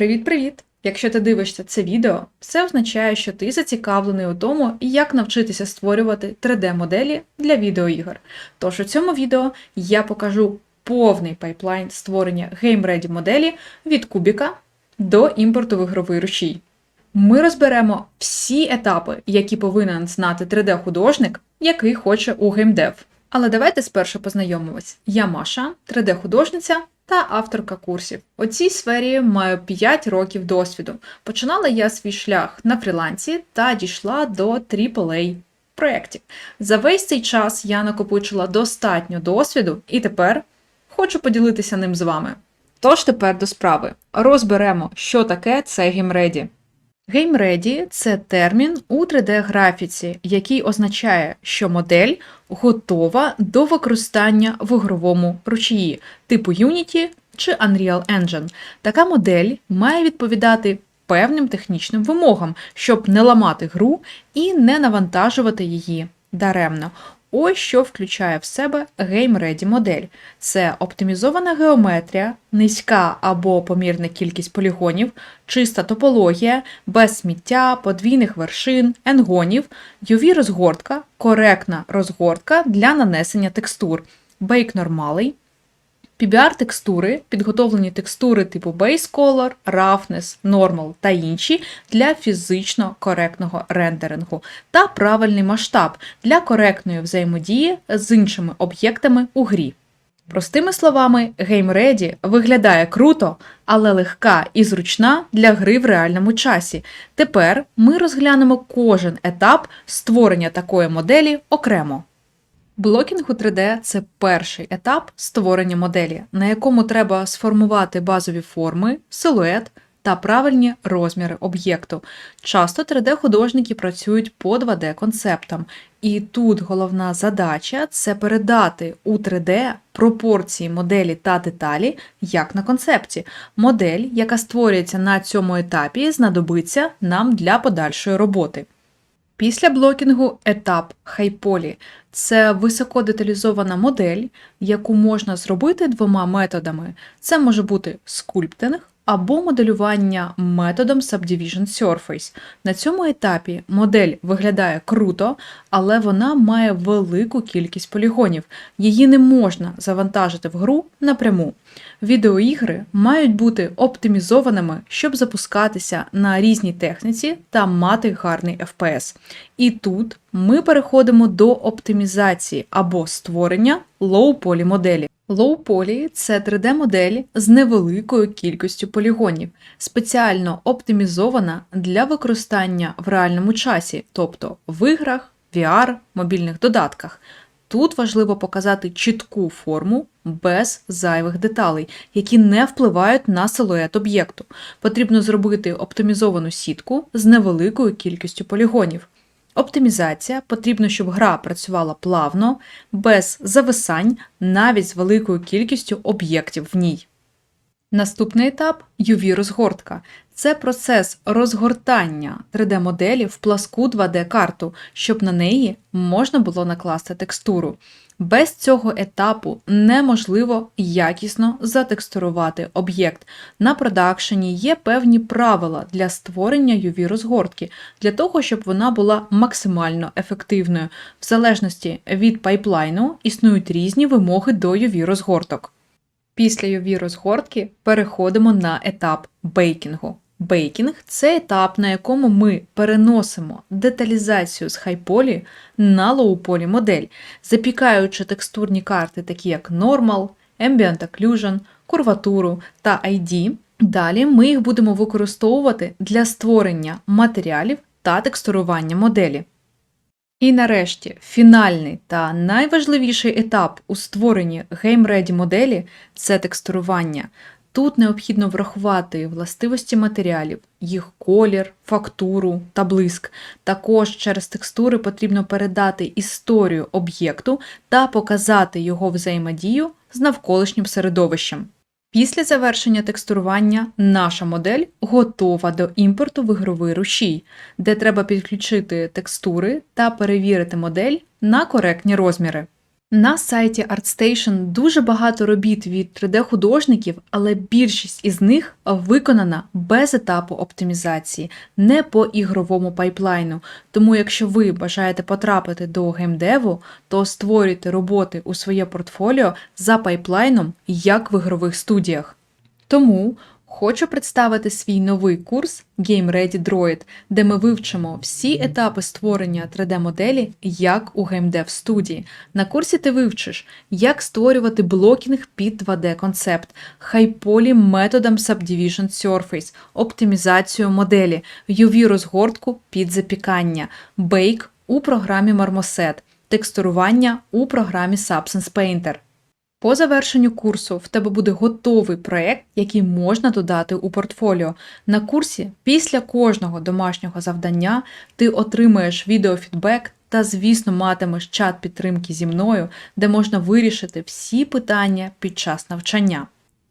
Привіт-привіт! Якщо ти дивишся це відео, це означає, що ти зацікавлений у тому, як навчитися створювати 3D-моделі для відеоігор. Тож у цьому відео я покажу повний пайплайн створення GameReady моделі від кубіка до імпорту в ігровий рушій. Ми розберемо всі етапи, які повинен знати 3D-художник, який хоче у геймдев. Але давайте спершу познайомимось. Я Маша, 3D-художниця та авторка курсів. У цій сфері маю 5 років досвіду. Починала я свій шлях на фрілансі та дійшла до AAA проєктів. За весь цей час я накопичила достатньо досвіду і тепер хочу поділитися ним з вами. Тож тепер до справи. Розберемо, що таке це GameReady – це термін у 3D-графіці, який означає, що модель готова до використання в ігровому ручії типу Unity чи Unreal Engine. Така модель має відповідати певним технічним вимогам, щоб не ламати гру і не навантажувати її даремно. Ось що включає в себе GameReady модель. Це оптимізована геометрія, низька або помірна кількість полігонів, чиста топологія, без сміття, подвійних вершин, енгонів, UV-розгортка, коректна розгортка для нанесення текстур, бейк нормалий, PBR-текстури, підготовлені текстури типу Base Color, Roughness, Normal та інші для фізично коректного рендерингу та правильний масштаб для коректної взаємодії з іншими об'єктами у грі. Простими словами, GameReady виглядає круто, але легка і зручна для гри в реальному часі. Тепер ми розглянемо кожен етап створення такої моделі окремо. Блокінг у 3D це перший етап створення моделі, на якому треба сформувати базові форми, силует та правильні розміри об'єкту. Часто 3D-художники працюють по 2D-концептам, і тут головна задача це передати у 3D пропорції моделі та деталі, як на концепті. Модель, яка створюється на цьому етапі, знадобиться нам для подальшої роботи. Після блокінгу етап хайполі це високодеталізована модель, яку можна зробити двома методами. Це може бути скульптинг або моделювання методом Subdivision Surface. На цьому етапі модель виглядає круто, але вона має велику кількість полігонів. Її не можна завантажити в гру напряму. Відеоігри мають бути оптимізованими, щоб запускатися на різній техніці та мати гарний FPS. І тут ми переходимо до оптимізації або створення low-poly моделі. Low-poly – це 3D-модель з невеликою кількістю полігонів, спеціально оптимізована для використання в реальному часі, тобто в іграх, VR, мобільних додатках. Тут важливо показати чітку форму без зайвих деталей, які не впливають на силует об'єкту. Потрібно зробити оптимізовану сітку з невеликою кількістю полігонів. Оптимізація потрібно, щоб гра працювала плавно, без зависань, навіть з великою кількістю об'єктів в ній. Наступний етап UV-розгортка. Це процес розгортання 3D-моделі в пласку 2D-карту, щоб на неї можна було накласти текстуру. Без цього етапу неможливо якісно затекстурувати об'єкт. На продакшені є певні правила для створення UV-розгортки, для того, щоб вона була максимально ефективною. В залежності від пайплайну існують різні вимоги до UV-розгорток. Після UV-розгортки переходимо на етап бейкінгу. Бейкінг це етап, на якому ми переносимо деталізацію з хайполі на лоуполі модель, запікаючи текстурні карти, такі як Normal, Ambient Occlusion, курватуру та ID. Далі ми їх будемо використовувати для створення матеріалів та текстурування моделі. І нарешті фінальний та найважливіший етап у створенні GameReady моделі це текстурування. Тут необхідно врахувати властивості матеріалів, їх колір, фактуру та блиск. Також через текстури потрібно передати історію об'єкту та показати його взаємодію з навколишнім середовищем. Після завершення текстурування наша модель готова до імпорту в ігровий рушій, де треба підключити текстури та перевірити модель на коректні розміри. На сайті ArtStation дуже багато робіт від 3D-художників, але більшість із них виконана без етапу оптимізації, не по ігровому пайплайну. Тому, якщо ви бажаєте потрапити до геймдеву, то створюйте роботи у своє портфоліо за пайплайном, як в ігрових студіях. Тому хочу представити свій новий курс Game Ready Droid, де ми вивчимо всі етапи створення 3D-моделі як у геймдев студії. На курсі ти вивчиш, як створювати блокінг під 2D-концепт, хайполі методом Subdivision Surface, оптимізацію моделі, UV-розгортку під запікання, бейк у програмі Marmoset, текстурування у програмі Substance Painter. По завершенню курсу в тебе буде готовий проєкт, який можна додати у портфоліо. На курсі після кожного домашнього завдання ти отримаєш відеофідбек та, звісно, матимеш чат підтримки зі мною, де можна вирішити всі питання під час навчання.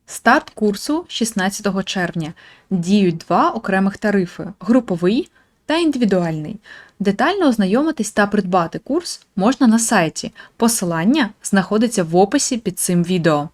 Старт курсу 16 червня. Діють два окремих тарифи: груповий та індивідуальний. Детально ознайомитись та придбати курс можна на сайті. Посилання знаходиться в описі під цим відео.